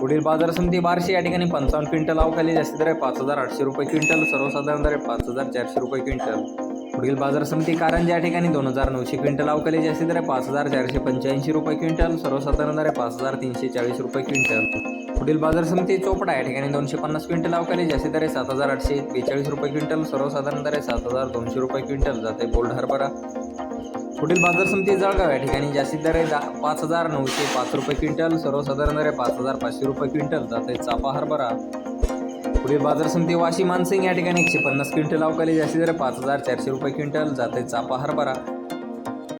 पुढील बाजार समिती बारशे या ठिकाणी पंचावन्न क्विंटल अवकाली जास्ती दर आहे पाच हजार आठशे रुपये क्विंटल सर्वसाधारण दर आहे पाच हजार चारशे रुपये क्विंटल. पुढील बाजार समिती कारंजा या ठिकाणी दोन हजार नऊशे क्विंटल अवकाली जास्ती दर आहे पाच हजार चारशे पंच्याऐंशी रुपये क्विंटल सर्वसाधारण दर आहे पाच हजार तीनशे चाळीस रुपये क्विंटल. पुढील बाजार समिती चोपडा या ठिकाणी दोनशे पन्नास क्विंटल अवकाली जास्ती दर आहे सात हजार आठशे बेचाळीस रुपये क्विंटल सर्वसाधारण दर आहे सात हजार दोनशे रुपये क्विंटल जाते बोल्ड हरभरा. पुढील बाजार समिती जळगाव या ठिकाणी जास्तीत दर आहे दहा पाच हजार नऊशे पाच रुपये क्विंटल सर्वसाधारण दर आहे पाच हजार पाचशे रुपये क्विंटल जाते चापा हरभरा. पुढील बाजार समिती वाशी मानसिंग या ठिकाणी एकशे पन्नास क्विंटल अवकाली जास्ती दर पाच हजार चारशे रुपये क्विंटल जाते. चापा हरभरा.